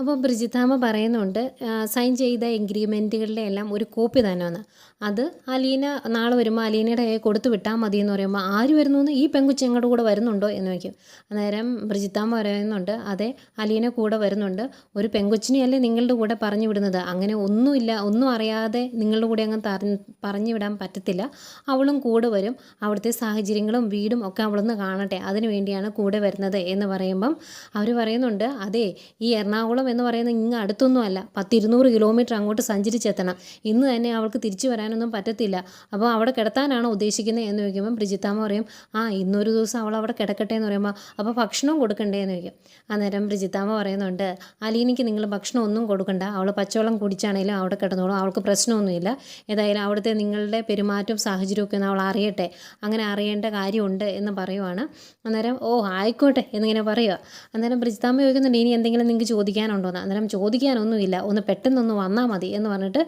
അപ്പോൾ ബ്രിജിത്താമ്മ പറയുന്നുണ്ട് സൈൻ ചെയ്ത എഗ്രിമെന്റുകളുടെ എല്ലാം ഒരു കോപ്പി തന്നെയാണ്. അത് അലീന നാളെ വരുമ്പോൾ അലീനയുടെ കയ്യിൽ കൊടുത്തു വിട്ടാൽ മതി എന്ന് പറയുമ്പോൾ ആര് വരുന്നു എന്ന് ഈ പെൺകുച്ചി ഞങ്ങളുടെ കൂടെ വരുന്നുണ്ടോ എന്ന് ചോദിക്കും. അന്നേരം ബ്രിജിത്താമ്മ പറയുന്നുണ്ട് അതെ അലീന കൂടെ വരുന്നുണ്ട്. ഒരു പെൺകുച്ചിനെയല്ലേ നിങ്ങളുടെ കൂടെ പറഞ്ഞു വിടുന്നത്? അങ്ങനെ ഒന്നുമില്ല ഒന്നും അറിയാതെ നിങ്ങളുടെ കൂടെ അങ്ങ് പറഞ്ഞു വിടാൻ പറ്റത്തില്ല. അവളും കൂടെ വരും. അവിടുത്തെ സാഹചര്യങ്ങളും വീടും ഒക്കെ അവളൊന്ന് കാണട്ടെ. അതിനു വേണ്ടിയാണ് കൂടെ വരുന്നത് എന്ന് പറയുമ്പം അവർ പറയുന്നുണ്ട് അതെ ഈ എറണാകുളം എന്ന് പറയുന്നത് ഇങ്ങ് അടുത്തൊന്നും അല്ല. പത്തിരുന്നൂറ് കിലോമീറ്റർ അങ്ങോട്ട് സഞ്ചരിച്ചെത്തണം. ഇന്ന് തന്നെ അവൾക്ക് തിരിച്ചു വരാനൊന്നും പറ്റത്തില്ല. അപ്പോൾ അവിടെ കിടത്താനാണ് ഉദ്ദേശിക്കുന്നത് എന്ന് ചോദിക്കുമ്പോൾ ബ്രിജിത്താമ്മ പറയും ആ ഇന്നൊരു ദിവസം അവൾ അവിടെ കിടക്കട്ടെ എന്ന് പറയുമ്പോൾ അപ്പോൾ ഭക്ഷണം കൊടുക്കണ്ടേ എന്ന് ചോദിക്കും. അന്നേരം ബ്രിജിത്താമ്മ പറയുന്നുണ്ട് അലീനയ്ക്ക് നിങ്ങൾ ഭക്ഷണം ഒന്നും കൊടുക്കണ്ട. അവൾ പച്ചവെള്ളം കുടിച്ചാണെങ്കിലും അവിടെ കിടന്നോളും. അവൾക്ക് പ്രശ്നമൊന്നുമില്ല. ഏതായാലും അവിടുത്തെ നിങ്ങളുടെ പെരുമാറ്റവും സാഹചര്യമൊക്കെ ഒന്ന് അവൾ അറിയട്ടെ. അങ്ങനെ അറിയേണ്ട കാര്യമുണ്ട് എന്ന് പറയുവാണ്. അന്നേരം ഓ ആയിക്കോട്ടെ എന്നിങ്ങനെ പറയുക അന്നേരം ബ്രിജിത്താമ്മ ചോദിക്കുന്നുണ്ട് ഇനി എന്തെങ്കിലും നിങ്ങൾക്ക് ചോദിക്കാനുണ്ടോ? എന്ന് അന്നേരം ചോദിക്കാനൊന്നുമില്ല. ഒന്ന് പെട്ടെന്നൊന്ന് വന്നാൽ മതി എന്ന് പറഞ്ഞിട്ട്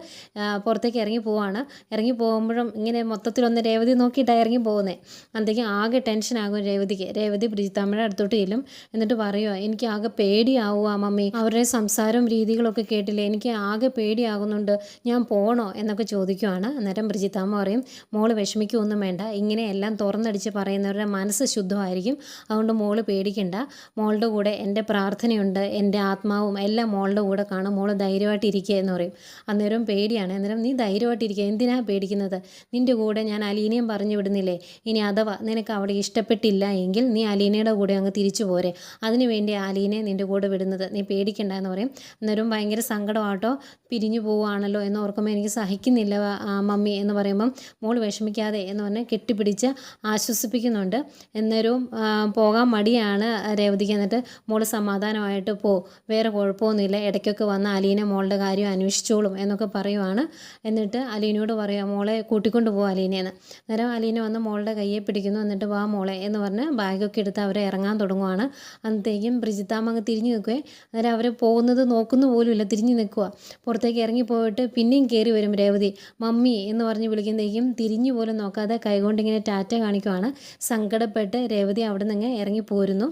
പുറത്തേക്ക് ഇറങ്ങി പോവാണ്. ഇറങ്ങി പോകുമ്പോഴും ഇങ്ങനെ മൊത്തത്തിലൊന്ന് രേവതി നോക്കിയിട്ടാണ് ഇറങ്ങി പോകുന്നത് അന്നേക്കും ആകെ ടെൻഷനാകും രേവതിക്ക്. രേവതി ബ്രിജിത്താമ്മയുടെ അടുത്തോട്ട് ചെല്ലും. എന്നിട്ട് പറയുക എനിക്ക് ആകെ പേടിയാവുക മമ്മി. അവരുടെ സംസാരവും രീതികളൊക്കെ കേട്ടില്ലേ? എനിക്ക് ആകെ പേടിയാകുന്നുണ്ട്. ഞാൻ പോകണോ എന്നൊക്കെ ചോദിക്കുവാണ്. അന്നേരം ബ്രിജിത്താമ്മ പറയും മോൾ വിഷമിക്കൊന്നും വേണ്ട. ഇങ്ങനെ എല്ലാം തുറന്നടിച്ച് പറയുന്നവരുടെ മനസ്സ് ശുദ്ധമായിരിക്കും. അതുകൊണ്ട് മോൾ പേടിക്കണ്ട. മോളുടെ കൂടെ എന്റെ പ്രാർത്ഥനയുണ്ട്. എന്റെ ആത്മാവും എല്ലാം മോളുടെ കൂടെ കാണും. മോൾ ധൈര്യമായിട്ട് ഇരിക്കുക എന്ന് പറയും. അന്നേരം പേടിയാണ്. അന്നേരം നീ ധൈര്യമായിട്ട് ഇരിക്കുക. എന്തിനാ പേടിക്കുന്നത്? നിന്റെ കൂടെ ഞാൻ അലീനയും പറഞ്ഞു വിടുന്നില്ലേ? ഇനി അഥവാ നിനക്ക് അവിടെ ഇഷ്ടപ്പെട്ടില്ല എങ്കിൽ നീ അലീനയുടെ കൂടെ അങ്ങ് തിരിച്ചു പോരെ. അതിനുവേണ്ടി അലീനയെ നിന്റെ കൂടെ വിടുന്നത്. നീ പേടിക്കണ്ട എന്ന് പറയും. അന്നേരം ഭയങ്കര സങ്കടമാട്ടോ. പിരിഞ്ഞു പോവുകയാണല്ലോ എന്ന് ഓർക്കുമ്പോൾ എനിക്ക് സഹിക്കുന്നില്ല മമ്മി എന്ന് പറയുമ്പം മോൾ വിഷമിക്കാതെ എന്ന് പറഞ്ഞ് കെട്ടിപ്പിടിച്ച് ആശ്വസിപ്പിക്കുന്നുണ്ട്. എന്നേരവും പോകാൻ മടിയാണ് രേവതിക്ക്. എന്നിട്ട് മോൾ സമാധാനമായിട്ട് പോ. വേറെ കുഴപ്പമൊന്നുമില്ല. ഇടയ്ക്കൊക്കെ വന്ന് അലീന മോളുടെ കാര്യം അന്വേഷിച്ചോളും എന്നൊക്കെ പറയുവാണ്. എന്നിട്ട് അലീനയോട് പറയുക മോളെ കൂട്ടിക്കൊണ്ട് പോകും അലീനയെന്ന് അന്നേരം അലീന വന്ന് മോളുടെ കയ്യെ പിടിക്കുന്നു. എന്നിട്ട് വാ മോളെ എന്ന് പറഞ്ഞ് ബാഗൊക്കെ എടുത്ത് അവരെ ഇറങ്ങാൻ തുടങ്ങുവാണ്. അന്നത്തേക്കും ബ്രിജിത്താമ്മ അങ്ങ് തിരിഞ്ഞു നിൽക്കുകയെ അന്നേരം അവർ പോകുന്നത് നോക്കുന്നു പോലുമില്ല തിരിഞ്ഞു നിൽക്കുക പുറത്തേക്ക് ഇറങ്ങി പോയിട്ട് പിന്നെയും കയറി വരും രേവതി. മമ്മി എന്ന് പറഞ്ഞ് വിളിക്കുമ്പോഴേക്കും തിരിഞ്ഞു പോലും നോക്കാതെ കൈകൊണ്ടിങ്ങനെ ടാറ്റ കാണിക്കുവാണ്. സങ്കടപ്പെട്ട് രേവതി അവിടെ നിന്ന് ഇറങ്ങി പോരുന്നു.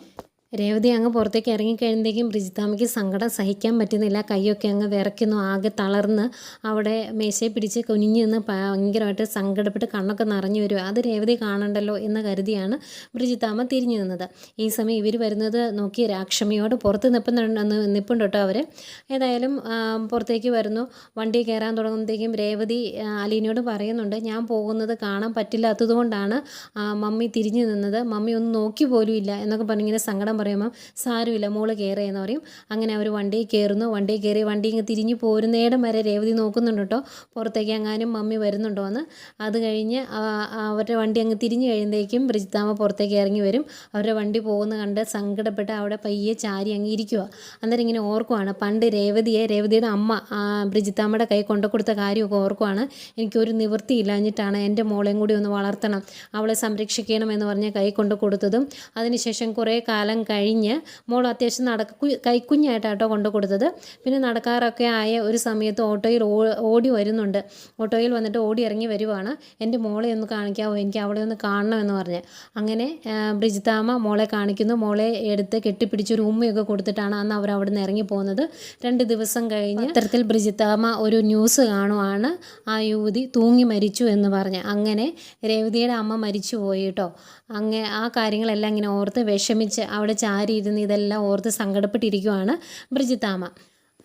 രേവതി അങ്ങ് പുറത്തേക്ക് ഇറങ്ങിക്കഴിയുമ്പോഴേക്കും ബ്രിജിതാമയ്ക്ക് സങ്കടം സഹിക്കാൻ പറ്റുന്നില്ല. കൈയൊക്കെ അങ്ങ് വിറയ്ക്കുന്നു. ആകെ തളർന്ന് അവിടെ മേശയെ പിടിച്ച് കുനിഞ്ഞു നിന്ന് ഭയങ്കരമായിട്ട് സങ്കടപ്പെട്ട് കണ്ണൊക്കെ നിറഞ്ഞു വരും. അത് രേവതി കാണണ്ടല്ലോ എന്ന് കരുതിയാണ് ബ്രിജിതാമ തിരിഞ്ഞു നിന്നത്. ഈ സമയം ഇവർ വരുന്നത് നോക്കി രാക്ഷമിയോട് പുറത്ത് നിൽപ്പുന്നുണ്ടെന്ന് നിൽപ്പുണ്ട് കേട്ടോ അവർ ഏതായാലും പുറത്തേക്ക് വരുന്നു. വണ്ടി കയറാൻ തുടങ്ങുമ്പോഴത്തേക്കും രേവതി അലീനോട് പറയുന്നുണ്ട് ഞാൻ പോകുന്നത് കാണാൻ പറ്റില്ലാത്തതുകൊണ്ടാണ് മമ്മി തിരിഞ്ഞു നിന്നത്. മമ്മി ഒന്ന് നോക്കി പോലും ഇല്ല എന്നൊക്കെ പറഞ്ഞിങ്ങനെ സങ്കടം പറയുമ്പോൾ സാരമില്ല മോൾ കയറേ എന്ന് പറയും. അങ്ങനെ അവർ വണ്ടി കയറുന്നു. വണ്ടി കയറി വണ്ടി ഇങ്ങ് തിരിഞ്ഞ് പോരുന്നേടം വരെ രേവതി നോക്കുന്നുണ്ട് കേട്ടോ പുറത്തേക്ക് എങ്ങാനും മമ്മി വരുന്നുണ്ടോ എന്ന്. അത് കഴിഞ്ഞ് അവരുടെ വണ്ടി അങ്ങ് തിരിഞ്ഞ് കഴിയുമ്പോഴേക്കും ബ്രിജിത്താമ്മ പുറത്തേക്ക് ഇറങ്ങി വരും. അവരുടെ വണ്ടി പോകുന്ന കണ്ട് സങ്കടപ്പെട്ട് അവിടെ പയ്യെ ചാരി അങ്ങ് ഇരിക്കുക അന്നേരം ഇങ്ങനെ ഓർക്കുവാണ്. പണ്ട് രേവതിയെ രേവതിയുടെ അമ്മ ബ്രിജിത്താമ്മയുടെ കൈ കൊണ്ടു കൊടുത്ത കാര്യമൊക്കെ ഓർക്കുവാണ്. എനിക്കൊരു നിവൃത്തി ഇല്ലാഞ്ഞിട്ടാണ് എന്റെ മോളെയും കൂടി ഒന്ന് വളർത്തണം. അവളെ സംരക്ഷിക്കണം എന്ന് പറഞ്ഞ് കൈ കൊണ്ട് കൊടുത്തതും അതിനുശേഷം കുറേ കാലം കഴിഞ്ഞ് മോൾ അത്യാവശ്യം നടക്കു കൈക്കുഞ്ഞായിട്ടാട്ടോ കൊണ്ടു കൊടുത്തത്. പിന്നെ നടക്കാറൊക്കെ ആയ ഒരു സമയത്ത് ഓട്ടോയിൽ ഓടി വരുന്നുണ്ട്. ഓട്ടോയിൽ വന്നിട്ട് ഓടി ഇറങ്ങി വരുവാണ്. എന്റെ മോളെ ഒന്ന് കാണിക്കാവോ? എനിക്ക് അവളെ ഒന്ന് കാണണമെന്ന് പറഞ്ഞ്. അങ്ങനെ ബ്രിജിതാമ മോളെ കാണിക്കുന്നു. മോളെ എടുത്ത് കെട്ടിപ്പിടിച്ചൊരു ഉമ്മയൊക്കെ കൊടുത്തിട്ടാണ് അന്ന് അവർ അവിടെ നിന്ന് ഇറങ്ങി പോകുന്നത്. രണ്ട് ദിവസം കഴിഞ്ഞ് അത്തരത്തിൽ ബ്രിജിതാമ ഒരു ന്യൂസ് കാണുവാണ്. ആ യുവതി തൂങ്ങി മരിച്ചു എന്ന് പറഞ്ഞ്. അങ്ങനെ രേവതിയുടെ അമ്മ മരിച്ചു പോയി കേട്ടോ അങ്ങ് ആ കാര്യങ്ങളെല്ലാം ഇങ്ങനെ ഓർത്ത് വിഷമിച്ച് അവിടെ ചാരിയിരുന്ന് ഇതെല്ലാം ഓർത്ത് സങ്കടപ്പെട്ടിരിക്കുവാണ് ബ്രിജിത്താമ്മ.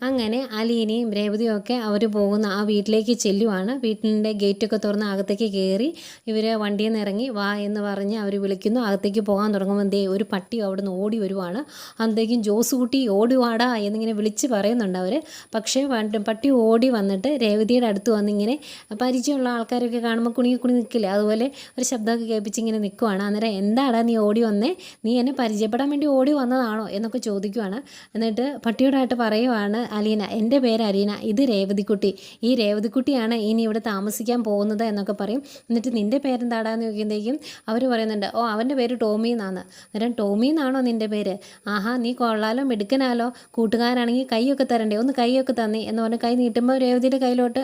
അങ്ങനെ അലീനയും രേവതിയും ഒക്കെ അവർ പോകുന്ന ആ വീട്ടിലേക്ക് ചെല്ലുവാണ്. വീട്ടിന്റെ ഗേറ്റൊക്കെ തുറന്ന് അകത്തേക്ക് കയറി ഇവർ വണ്ടിയിൽ നിന്ന് ഇറങ്ങി വാ എന്ന് പറഞ്ഞ് അവർ വിളിക്കുന്നു. അകത്തേക്ക് പോകാൻ തുടങ്ങുമ്പോൾ ദേ ഒരു പട്ടി അവിടെ നിന്ന് ഓടി വരുവാണ്. അന്നത്തേക്കും ജോസ് കുട്ടി ഓടി വാടാ എന്നിങ്ങനെ വിളിച്ച് പറയുന്നുണ്ട് അവർ പക്ഷേ പട്ടി ഓടി വന്നിട്ട് രേവതിയുടെ അടുത്ത് വന്നിങ്ങനെ പരിചയമുള്ള ആൾക്കാരൊക്കെ കാണുമ്പോൾ കുണുങ്ങി കുണി നിൽക്കില്ലേ അതുപോലെ ഒരു ശബ്ദമൊക്കെ കേൾപ്പിച്ച് ഇങ്ങനെ നിൽക്കുവാണ് അന്നേരം എന്താടാ നീ ഓടി വന്നേ? നീ എന്നെ പരിചയപ്പെടാൻ വേണ്ടി ഓടി വന്നതാണോ എന്നൊക്കെ ചോദിക്കുവാണ്. എന്നിട്ട് പട്ടിയോടായിട്ട് പറയുവാണ് അലീന എന്റെ പേര് അലീന ഇത് രേവതിക്കുട്ടി. ഈ രേവതിക്കുട്ടിയാണ് ഇനി ഇവിടെ താമസിക്കാൻ പോകുന്നത് എന്നൊക്കെ പറയും. എന്നിട്ട് നിന്റെ പേരെന്താടാന്ന് ചോദിക്കുമ്പോഴേക്കും അവർ പറയുന്നുണ്ട് ഓ അവന്റെ പേര് ടോമി എന്നാണ്. അന്നേരം ടോമി എന്നാണോ നിന്റെ പേര്? ആഹാ നീ കൊള്ളാലോ മിടുക്കനാലോ. കൂട്ടുകാരാണെങ്കിൽ കൈയൊക്കെ തരണ്ടേ ഒന്ന് കൈയൊക്കെ തന്നി. എന്ന് പറഞ്ഞ് കൈ നീട്ടുമ്പോൾ രേവതിയുടെ കയ്യിലോട്ട്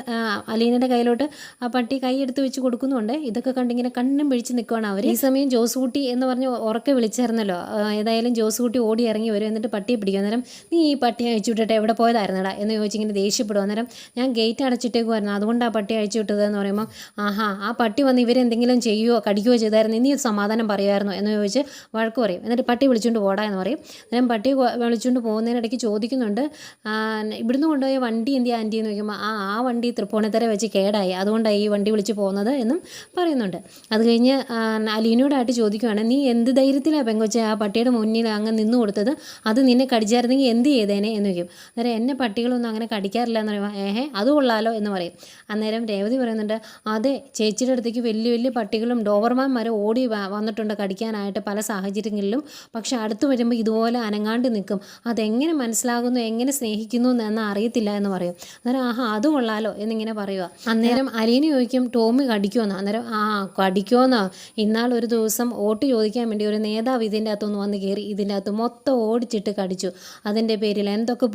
അലീനയുടെ കയ്യിലോട്ട് ആ പട്ടി കൈ എടുത്ത് വെച്ച് കൊടുക്കുന്നുണ്ട്. ഇതൊക്കെ കണ്ടിങ്ങനെ കണ്ണും പിഴിച്ച് നിൽക്കുകയാണ് അവർ ഈ സമയം ജോസൂട്ടി എന്ന് പറഞ്ഞ് ഉറക്കെ വിളിച്ചായിരുന്നല്ലോ. ഏതായാലും ഏതായാലും കുട്ടി ഓടി ഇറങ്ങി വരും. എന്നിട്ട് പട്ടിയെ പിടിക്കും. അന്നേരം നീ ഈ പട്ടിയെ അയച്ചു വിട്ടിട്ട് എവിടെ പോയതായിരുന്നടാ എന്ന് ചോദിച്ചിങ്ങനെ ദേഷ്യപ്പെടും അന്നേരം ഞാൻ ഗേറ്റ് അടച്ചിട്ടേക്കുമായിരുന്നു അതുകൊണ്ടാണ് പട്ടി അഴിച്ചു വിട്ടതെന്ന് പറയുമ്പോൾ ആഹാ ആ പട്ടി വന്ന് ഇവരെന്തെങ്കിലും ചെയ്യുകയോ കടിക്കുകയോ ചെയ്തായിരുന്നു ഇനി സമാധാനം പറയുമായിരുന്നു എന്ന് ചോദിച്ച് വഴക്ക് പറയും. എന്നിട്ട് പട്ടി വിളിച്ചുകൊണ്ട് പോടാ എന്ന് പറയും. അന്നേരം പട്ടി വിളിച്ചുകൊണ്ട് പോകുന്നതിനിടയ്ക്ക് ചോദിക്കുന്നുണ്ട് ഇവിടുന്ന് കൊണ്ടുപോയ വണ്ടി എന്തിയാ ആന്റി? എന്ന് ചോദിക്കുമ്പോൾ ആ ആ വണ്ടി തൃപ്പൂണിത്തറ വെച്ച് കേടായി അതുകൊണ്ടാണ് ഈ വണ്ടി വിളിച്ച് പോകുന്നത്? എന്നും പറയുന്നുണ്ട്. അത് കഴിഞ്ഞ് അലീനോടായിട്ട് ചോദിക്കുവാണ് നീ എന്ത് ധൈര്യത്തിലാണ് പെങ്കൊച്ച ആ പട്ടിയുടെ മുന്നിൽ അങ്ങ് നിന്ന് കൊടുത്തത്? അത് നിന്നെ കടിച്ചായിരുന്നെങ്കിൽ എന്ത് ചെയ്തേനെ? എന്ന് ചോദിക്കും. അന്നേരം എന്നെ പട്ടികളൊന്നും അങ്ങനെ കടിക്കാറില്ല എന്ന് പറയുമ്പോൾ ഏഹേ അത് കൊള്ളാലോ എന്ന് പറയും. അന്നേരം രേവതി പറയുന്നുണ്ട് അതെ ചേച്ചിയുടെ അടുത്തേക്ക് വലിയ വലിയ പട്ടികളും ഡോവർമാന്മാരും ഓടി വന്നിട്ടുണ്ട് കടിക്കാനായിട്ട് പല സാഹചര്യങ്ങളിലും. പക്ഷെ അടുത്ത് വരുമ്പോൾ ഇതുപോലെ അനങ്ങാണ്ട് നിൽക്കും. അതെങ്ങനെ മനസ്സിലാകുന്നു എങ്ങനെ സ്നേഹിക്കുന്നു എന്ന് അറിയത്തില്ല എന്ന് പറയും. അന്നേരം ആഹാ അത് കൊള്ളാലോ എന്നിങ്ങനെ പറയുക അന്നേരം അലീന ചോദിക്കും ടോമി കടിക്കുമെന്ന് അന്നേരം ആ കടിക്കുമെന്നോ ഇന്നാൾ ഒരു ദിവസം ഓട്ട് ചോദിക്കാൻ വേണ്ടി ഒരു നേതാവ് ഇതിന്റെ അകത്തുനിന്ന് വന്ന് കയറി ഇതിന്റെ അകത്ത് മൊത്തം ഓടിച്ചിട്ട് കടിച്ചു. അതിന്റെ പേരിൽ എന്തൊക്കെ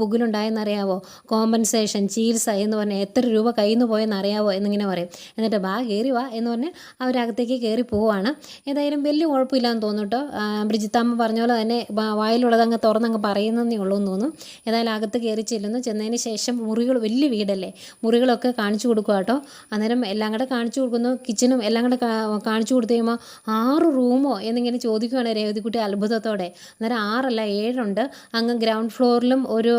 പുകിലുണ്ടായെന്നറിയാവോ കോമ്പൻസേഷൻ ചികിത്സ എന്ന് പറഞ്ഞാൽ എത്ര രൂപ കയ്യിൽ നിന്ന് പോയെന്ന് അറിയാവോ എന്നിങ്ങനെ പറയും. എന്നിട്ട് ബാ കയറി വാ എന്ന് പറഞ്ഞ് അവരകത്തേക്ക് കയറി പോവാണ്. ഏതായാലും വലിയ കുഴപ്പമില്ലാന്ന് ആ, ബ്രിജിത്താമ്മ പറഞ്ഞ പോലെ തന്നെ വായിലുള്ളതങ്ങ് തുറന്നങ്ങ് പറയുന്നതേ ഉള്ളൂ എന്ന് തോന്നുന്നു ഏതായാലും അകത്ത് കയറി ചെല്ലുന്നു. ചെന്നതിന് ശേഷം മുറികൾ വലിയ വീടല്ലേ? മുറികളൊക്കെ കാണിച്ചു കൊടുക്കുക കേട്ടോ. അന്നേരം എല്ലാം കൂടെ കാണിച്ചു കൊടുക്കുന്നു. കിച്ചണും എല്ലാം കൂടെ കാണിച്ചു കൊടുത്തു കഴിയുമ്പോൾ ആറ് റൂമോ എന്നിങ്ങനെ ചോദിക്കുകയാണ് രേവതിക്കുട്ടി അത്ഭുതത്തോടെ. അന്നേരം ആറല്ല ഏഴുണ്ട്. അങ്ങ് ഗ്രൗണ്ട് ഫ്ലോറിലും ഒരു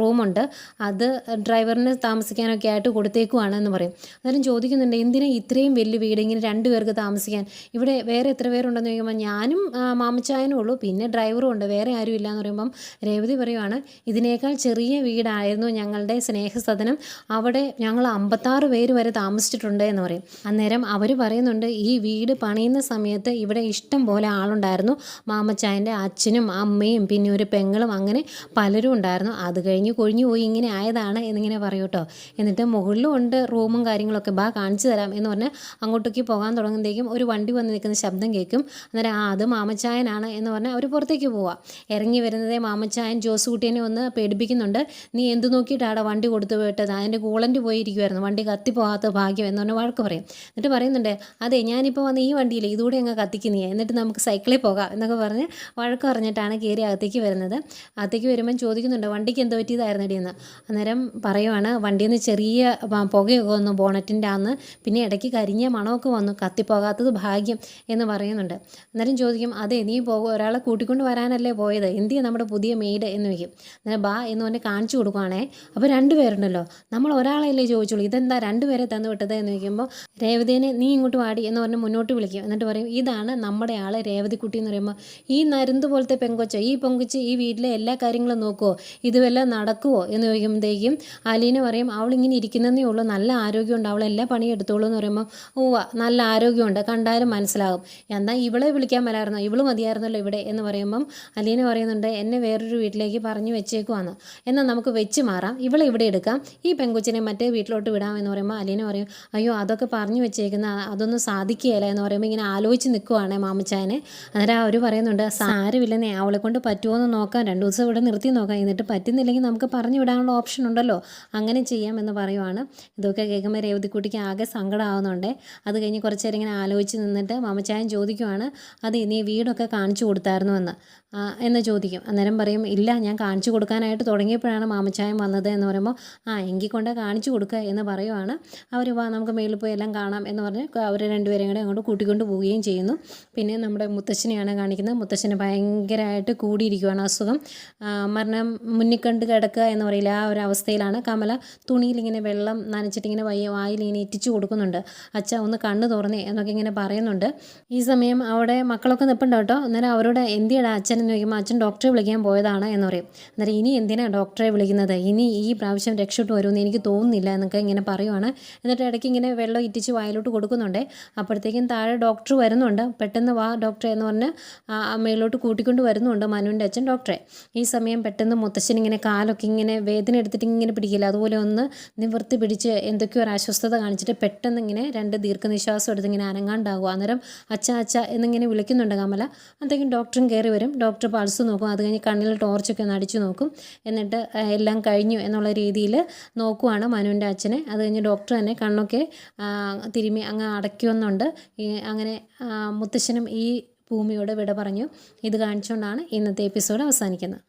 റൂമുണ്ട്. അത് ഡ്രൈവറിന് താമസിക്കാനൊക്കെ ആയിട്ട് കൊടുത്തേക്കുവാണ് എന്ന് പറയും. അന്നേരം ചോദിക്കുന്നുണ്ട് എന്തിനാ ഇത്രയും വലിയ വീട് ഇങ്ങനെ രണ്ട് പേർക്ക് താമസിക്കാൻ? ഇവിടെ വേറെ എത്ര പേരുണ്ടെന്ന് ചോദിക്കുമ്പോൾ ഞാനും മാമച്ചായനും ഉള്ളൂ. പിന്നെ ഡ്രൈവറും ഉണ്ട്. വേറെ ആരും ഇല്ല എന്ന് പറയുമ്പം രേവതി പറയുവാണ് ഇതിനേക്കാൾ ചെറിയ വീടായിരുന്നു ഞങ്ങളുടെ സ്നേഹസദനം. അവിടെ ഞങ്ങൾ അമ്പത്താറ് പേര് വരെ താമസിച്ചിട്ടുണ്ട് എന്ന് പറയും. അന്നേരം അവർ പറയുന്നുണ്ട് ഈ വീട് പണിയുന്ന സമയത്ത് ഇവിടെ ഇഷ്ടം പോലെ ആളുണ്ടായിരുന്നു. മാമച്ചായന്റെ അച്ഛനും അമ്മയും പിന്നെ ഒരു പെങ്ങളും അങ്ങനെ പലരും ഉണ്ടായിരുന്നു. അത് കഴിഞ്ഞ് കൊഴിഞ്ഞു പോയി ഇങ്ങനെ ആയതാണ് എന്നിങ്ങനെ പറയും കേട്ടോ എന്നിട്ട് മുകളിലും ഉണ്ട് റൂമും കാര്യങ്ങളൊക്കെ. ബാ കാണിച്ചു തരാം എന്ന് പറഞ്ഞ് അങ്ങോട്ടേക്ക് പോകാൻ തുടങ്ങുമ്പോഴേക്കും ഒരു വണ്ടി വന്ന് നിൽക്കുന്ന ശബ്ദം കേൾക്കും. അന്നേരം ആ അത് മാമച്ചായനാണ് എന്ന് പറഞ്ഞാൽ അവർ പുറത്തേക്ക് പോവാം. ഇറങ്ങി വരുന്നതേ മാമച്ചായൻ ജോസ് കുട്ടീനെ ഒന്ന് പേടിപ്പിക്കുന്നുണ്ട്. നീ എന്ത് നോക്കിയിട്ടാണ് വണ്ടി കൊടുത്തു വിട്ടത്? അതിന്റെ കൂളന്റ് പോയിരിക്കുമായിരുന്നു വണ്ടി കത്തിപ്പോകാത്ത ഭാഗ്യം എന്ന് പറഞ്ഞാൽ വഴക്ക് പറയും. എന്നിട്ട് പറയുന്നുണ്ട് അതെ ഞാനിപ്പോൾ വന്ന് ഈ വണ്ടിയിൽ ഇതുകൂടെ അങ്ങ് കത്തിക്കുന്നേ. എന്നിട്ട് നമുക്ക് സൈക്കിളിൽ പോകാം എന്നൊക്കെ പറഞ്ഞ് വഴക്ക് പറഞ്ഞിട്ടാണ് കയറി അകത്തേക്ക് വരുന്നത്. അകത്തേക്ക് വരുമ്പം ചോദിക്കുന്നുണ്ട് വണ്ടിക്ക് എന്ത് പറ്റിയതായിരുന്നു എന്ന് അന്നേരം പറയുവാണ് വണ്ടിയിൽ നിന്ന് ചെറിയ പുകയൊക്കെ വന്നു ബോണറ്റിന്റെ അന്ന് പിന്നെ ഇടയ്ക്ക് കരിഞ്ഞ മണമൊക്കെ വന്നു കത്തിപ്പോകാത്തത് ഭാഗ്യം എന്ന് പറയുന്നുണ്ട്. അന്നേരം ചോദിക്കും അതെ നീ പോകും ഒരാളെ കൂട്ടിക്കൊണ്ട് വരാനല്ലേ പോയത്? എന്തിയാ നമ്മുടെ പുതിയ മെയ്ഡ്? എന്ന് വയ്ക്കും അന്നേരം ബാ എന്ന് പറഞ്ഞ് കാണിച്ചു കൊടുക്കുവാണേ. അപ്പോൾ രണ്ടുപേരുണ്ടല്ലോ നമ്മൾ ഒരാളെയല്ലേ ചോദിച്ചുള്ളൂ. ഇതെന്താ രണ്ടുപേരെ തന്നു വിട്ടത്? എന്ന് ചോദിക്കുമ്പോൾ രേവതിനെ നീ ഇങ്ങോട്ട് വാടി എന്ന് പറഞ്ഞ് മുന്നോട്ട് വിളിക്കും. എന്നിട്ട് പറയും ഇതാണ് നമ്മുടെ ആൾ രേവതിക്കുട്ടി എന്ന് പറയുമ്പോൾ ഈ നരുന്ത് പോലത്തെ പെങ്കൊച്ച ഈ പെങ്കൊച്ച് ഈ വീട്ടിലെ എല്ലാ കാര്യങ്ങളും നോക്കുമോ ഇത് വല്ലതും നടക്കുമോ എന്ന് ചോദിക്കുമ്പോഴത്തേക്കും അലീന പറയും അവൾ ഇങ്ങനെ ഇരിക്കുന്നതേ ഉള്ളൂ. നല്ല ആരോഗ്യമുണ്ട്. അവൾ എല്ലാ പണിയും എടുത്തോളൂ എന്ന് പറയുമ്പോൾ ഓവ നല്ല ആരോഗ്യമുണ്ട്. കണ്ടാലും മനസ്സിലാകും. എന്നാൽ ഇവളെ വിളിക്കാൻ മേലായിരുന്നോ? ഇവൾ മതിയായിരുന്നല്ലോ ഇവിടെ എന്ന് പറയുമ്പം അലീന പറയുന്നുണ്ട് എന്നെ വേറൊരു വീട്ടിലേക്ക് പറഞ്ഞു വെച്ചേക്കുവാന്ന്. എന്നാൽ നമുക്ക് വെച്ച് മാറാം. ഇവളെ ഇവിടെ എടുക്കാം. ഈ പെൺകുച്ചിനെ മറ്റേ വീട്ടിലോട്ട് വിടാം എന്ന് പറയുമ്പോൾ അലീന പറയും അയ്യോ അതൊക്കെ പറഞ്ഞു വെച്ചേക്കുന്ന അതൊന്നും സാധിക്കുകയില്ല എന്ന് പറയുമ്പോൾ ഇങ്ങനെ ആലോചിച്ച് നിൽക്കുവാണ് മാമിച്ചായനെ. അന്നേരം അവർ പറയുന്നുണ്ട് സാരമില്ലെന്നേ. അവളെ കൊണ്ട് പറ്റുമോ എന്ന് നോക്കാം. രണ്ട് ദിവസം ഇവിടെ നിർത്തി നോക്കാം. എന്നിട്ട് പറ്റുന്നില്ലെങ്കിൽ നമുക്ക് പറഞ്ഞു വിടാനുള്ള ഓപ്ഷൻ ഉണ്ടല്ലോ. അങ്ങനെ ചെയ്യാം എന്ന് പറയുവാണ്. ഇതൊക്കെ കേൾക്കുമ്പോൾ രേവതിക്കുട്ടിക്ക് ആകെ സങ്കടമാകുന്നുണ്ട് അത് കഴിഞ്ഞ് കുറച്ച് നേരം ഇങ്ങനെ ആലോചിച്ച് നിന്നിട്ട് മാമച്ചായൻ ചോദിക്കുവാണ് അത് നീ വീടൊക്കെ കാണിച്ചു കൊടുത്തായിരുന്നു എന്ന്? എന്ന് ചോദിക്കും. അന്നേരം പറയും ഇല്ല ഞാൻ കാണിച്ചു കൊടുക്കാനായിട്ട് തുടങ്ങിയപ്പോഴാണ് മാമച്ചായം വന്നത് എന്ന് പറയുമ്പോൾ ആ എങ്കിൽ കൊണ്ട് കാണിച്ചു കൊടുക്കുക എന്ന് പറയുവാണ്. അവർ വാ നമുക്ക് മേളിൽ പോയി എല്ലാം കാണാം എന്ന് പറഞ്ഞ് അവർ രണ്ടുപേരെയും കൂടെ അങ്ങോട്ട് കൂട്ടിക്കൊണ്ട് പോവുകയും ചെയ്യുന്നു. പിന്നെ നമ്മുടെ മുത്തശ്ശനെയാണ് കാണിക്കുന്നത്. മുത്തശ്ശന് ഭയങ്കരമായിട്ട് കൂടിയിരിക്കുവാണ് അസുഖം. മരണം മുന്നിൽ കണ്ട് കിടക്കുക എന്ന് പറയില്ല. ആ ഒരു അവസ്ഥയിലാണ് കമല തുണിയിൽ ഇങ്ങനെ വെള്ളം നനച്ചിട്ട് ഇങ്ങനെ വയ്യ വായിൽ ഇങ്ങനെ ഇറ്റിച്ചു കൊടുക്കുന്നുണ്ട്. അച്ഛ ഒന്ന് കണ്ണ് തുറന്നേ എന്നൊക്കെ ഇങ്ങനെ പറയുന്നുണ്ട്. ഈ സമയം അവിടെ മക്കളൊക്കെ നിൽപ്പുണ്ട് കേട്ടോ. അന്നേരം അവരോട് എന്തിയടാ അച്ഛൻ എന്ന് ചോദിക്കുമ്പോൾ അച്ഛൻ ഡോക്ടറെ വിളിക്കാൻ പോയതാണ് എന്ന് പറയും. അന്നേരം ഇനി എന്തിനാണ് ഡോക്ടറെ വിളിക്കുന്നത്? ഇനി ഈ പ്രാവശ്യം രക്ഷപ്പെട്ടു വരുമെന്ന് എനിക്ക് തോന്നുന്നില്ല എന്നൊക്കെ ഇങ്ങനെ പറയുവാണ്. എന്നിട്ട് ഇടയ്ക്ക് ഇങ്ങനെ വെള്ളം ഇറ്റിച്ച് വായിലോട്ട് കൊടുക്കുന്നുണ്ട്. അപ്പോഴത്തേക്കും താഴെ ഡോക്ടർ വരുന്നുണ്ട്. പെട്ടെന്ന് വാ ഡോക്ടറെ എന്ന് പറഞ്ഞ് മേളിലോട്ട് കൂട്ടിക്കൊണ്ട് വരുന്നുണ്ട് മനുവിന്റെ അച്ഛൻ ഡോക്ടറെ. ഈ സമയം പെട്ടെന്ന് മുത്തശ്ശൻ ഇങ്ങനെ കാലൊന്ന് കാലൊക്കെ ഇങ്ങനെ വേദന എടുത്തിട്ട് ഇങ്ങനെ പിടിക്കില്ല. അതുപോലെ ഒന്ന് നിവർത്തി പിടിച്ച് എന്തൊക്കെയോ ഒരു അസ്വസ്ഥത കാണിച്ചിട്ട് പെട്ടെന്ന് ഇങ്ങനെ രണ്ട് ദീർഘനിശ്വാസം എടുത്ത് ഇങ്ങനെ അനങ്ങാണ്ടാകും അന്നേരം അച്ഛ അച്ഛ എന്നിങ്ങനെ വിളിക്കുന്നുണ്ട് കമല. അപ്പോഴത്തേക്കും ഡോക്ടറും കയറി വരും. ഡോക്ടർ പൾസ് നോക്കും. അത് കഴിഞ്ഞ് കണ്ണിൽ ടോർച്ചൊക്കെ ഒന്ന് അടിച്ചു നോക്കും. എന്നിട്ട് എല്ലാം കഴിഞ്ഞു എന്നുള്ള രീതിയിൽ നോക്കുവാണ് മനുവിന്റെ അച്ഛനെ. അത് കഴിഞ്ഞ് ഡോക്ടർ തന്നെ കണ്ണൊക്കെ തിരുമി അങ്ങ് അടയ്ക്കുമെന്നുണ്ട് അങ്ങനെ മുത്തശ്ശനും ഈ ഭൂമിയോട് വിട പറഞ്ഞു. ഇത് കാണിച്ചുകൊണ്ടാണ് ഇന്നത്തെ എപ്പിസോഡ് അവസാനിക്കുന്നത്.